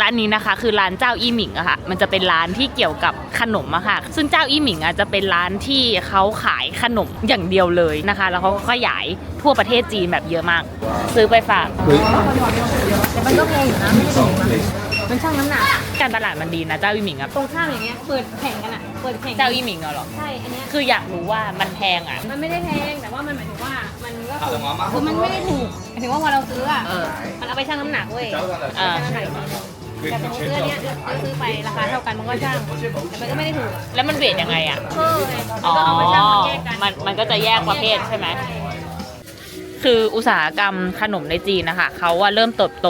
ร้านนี้นะคะ คือร้านเจ้าอี้หมิงอะค่ะ มันจะเป็นร้านที่เกี่ยวกับขนมอะค่ะ ซึ่งเจ้าอี้หมิงอะจะเป็นร้านที่เขาขายขนมอย่างเดียวเลยนะคะ แล้วเขาก็ขยายทั่วประเทศจีนแบบเยอะมาก ซื้อไปฝากแต่มันก็แพงอยู่นะไม่ได้ถูกนะมันช่างน้ำหนักการตลาดมันดีนะเจ้าอี้หมิงอะตรงข้ามอย่างเงี้ยเปิดแข่งกันอะเปิดแข่งเจ้าอี้หมิงเหรอใช่อันเนี้ยคืออยากรู้ว่ามันแพงอะมันไม่ได้แพงแต่ว่ามันหมายถึงว่ามันก็คือคือมันไม่ได้ถูกหมายถึงว่าพอเราซื้ออะเออมันเอาไปชั่งน้ำหนักเว้ยอ่าชั่งน้ำหนักอีกทีนึง แต่สมมติซื้ออันเนี้ยซื้อซื้อไปราคาเท่ากันมันก็ช่างแต่มันก็ไม่ได้ถูกอะแล้วมันเวทยังไงอะเออมันอ๋อก็เอาไปชั่งมาแยกกันมันมันก็จะแยกประเภทใช่ไหม คืออุตสาหกรรมขนมในจีนนะคะเขาว่าเริ่มเติบโต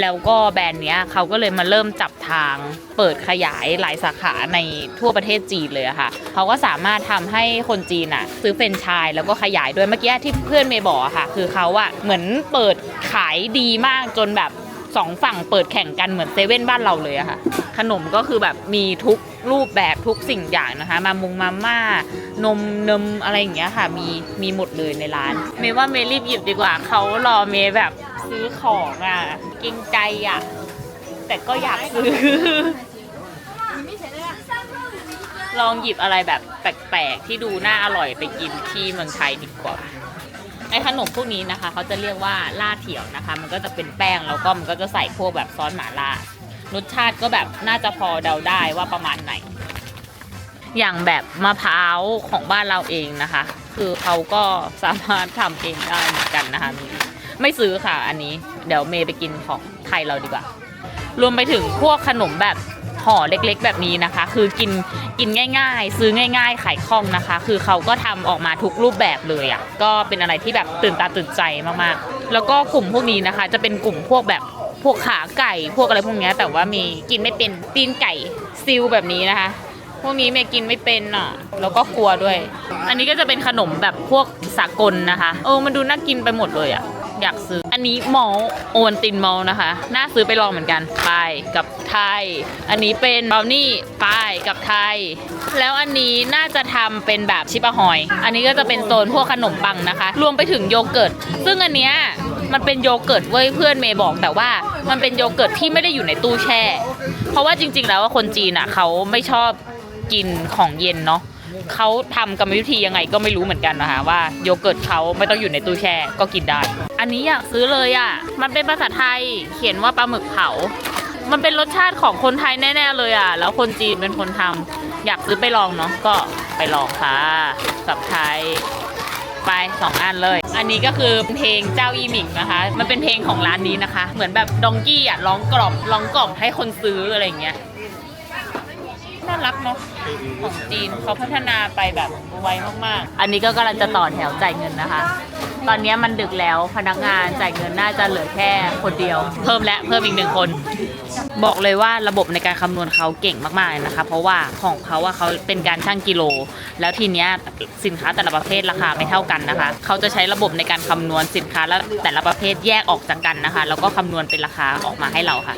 แล้วก็แบรนด์เนี้ยเขาก็เลยมาเริ่มจับทางเปิดขยายหลายสาขาในทั่วประเทศจีนเลยอะค่ะเขาก็สามารถทำให้คนจีนอะซื้อเฟรนไชส์แล้วก็ขยายด้วยเมื่อกี้ที่เพื่อนเมย์บอกอะค่ะ คือเขาอะเหมือนเปิดขายดีมากจนแบบ สองฝั่งเปิดแข่งกันเหมือนเซเว่นบ้านเราเลยอะค่ะ ขนมก็คือแบบมีทุกรูปแบบทุกสิ่งอย่างนะคะ มามุงมาม่านมนมอะไรอย่างเงี้ยค่ะ มีมีหมดเลยในร้าน เมย์ว่าเมย์รีบหยิบดีกว่าเขารอเมย์แบบซื้อของอะเกรงใจอะแต่ก็อยากซื้อ ลองหยิบอะไรแบบแปลกๆที่ดูน่าอร่อยไปกินที่เมืองไทยดีกว่า ไอ้ขนมพวกนี้นะคะเขาจะเรียกว่าล่าเถี่ยวนะคะ มันก็จะเป็นแป้งแล้วก็มันก็จะใส่พวกแบบซอสหม่าล่ารสชาติก็แบบน่าจะพอเดาได้ว่าประมาณไหน อย่างแบบมะพร้าวของบ้านเราเองนะคะ คือเขาก็สามารถทำเองได้เหมือนกันนะคะ ไม่ซื้อค่ะอันนี้ เดี๋ยวเมย์ไปกินของไทยเราดีกว่า รวมไปถึงพวกขนมแบบ ห่อเล็กๆ แบบนี้นะคะ คือกินกินง่าย ๆ ซื้อง่าย ๆ ขายคล่องนะคะ คือเขาก็ทำออกมาทุกรูปแบบเลยอะ่ะก็เป็นอะไรที่แบบตื่นตาตื่นใจมากๆ แล้วก็กลุ่มพวกนี้นะคะ จะเป็นกลุ่มพวกแบบพวกขาไก่พวกอะไรพวกนี้แต่ว่ามีกินไม่เป็นตีนไก่ซิลแบบนี้นะคะ พวกนี้เมย์กินไม่เป็นอะแล้วก็กลัวด้วย อันนี้ก็จะเป็นขนมแบบพวกสากลนะคะ เออมันดูน่ากินไปหมดเลยอะ อยากซื้อ อันนี้มอลโอวันตินมอลนะคะ น่าซื้อไปลองเหมือนกันไปกับไทย อันนี้เป็นบราวนี่ไปกับไทย แล้วอันนี้น่าจะทำเป็นแบบชิปะฮอย อันนี้ก็จะเป็นโซนพวกขนมปังนะคะ รวมไปถึงโยเกิร์ต ซึ่งอันเนี้ยมันเป็นโยเกิร์ตเว้ยเพื่อนเมย์บอกแต่ว่ามันเป็นโยเกิร์ตที่ไม่ได้อยู่ในตู้แช่ เพราะว่าจริง ๆ แล้วว่าคนจีนอะเขาไม่ชอบกินของเย็นเนาะ เขาทำกรรมวิธียังไงก็ไม่รู้เหมือนกันนะคะว่าโยเกิร์ตเขาไม่ต้องอยู่ในตู้แช่ก็กินได้ อันนี้อยากซื้อเลยอะ่ะ มันเป็นภาษาไทยเขียนว่าปลาหมึกเผา มันเป็นรสชาติของคนไทยแน่ๆเลยอะ่ะ แล้วคนจีนเป็นคนทำอยากซื้อไปลองเนาะก็ไปลองค่ะกับไทยไปสองอันเลย อันนี้ก็คือเพลงเจ้าอีหมิงนะคะ มันเป็นเพลงของร้านนี้นะคะ เหมือนแบบดองกี้อะร้องกล่อมร้องกล่อมให้คนซื้ออะไรอย่างเงี้ย น่ารักเนาะของจีนเขาพัฒนาไปแบบไวมากๆ อันนี้ก็กำลังจะต่อแถวจ่ายเงินนะคะ ตอนนี้มันดึกแล้วพนักงานจ่ายเงินน่าจะเหลือแค่คนเดียว เพิ่มและเพิ่มอีกหนึ่งคน บอกเลยว่าระบบในการคำนวณเขาเก่งมากๆเลยนะคะ เพราะว่าของเขาว่าเขาเป็นการชั่งกิโล แล้วทีเนี้ยสินค้าแต่ละประเภทราคาไม่เท่ากันนะคะ เขาจะใช้ระบบในการคำนวณสินค้าและแต่ละประเภทแยกออกจากกันนะคะ แล้วก็คำนวณเป็นราคาออกมาให้เราค่ะ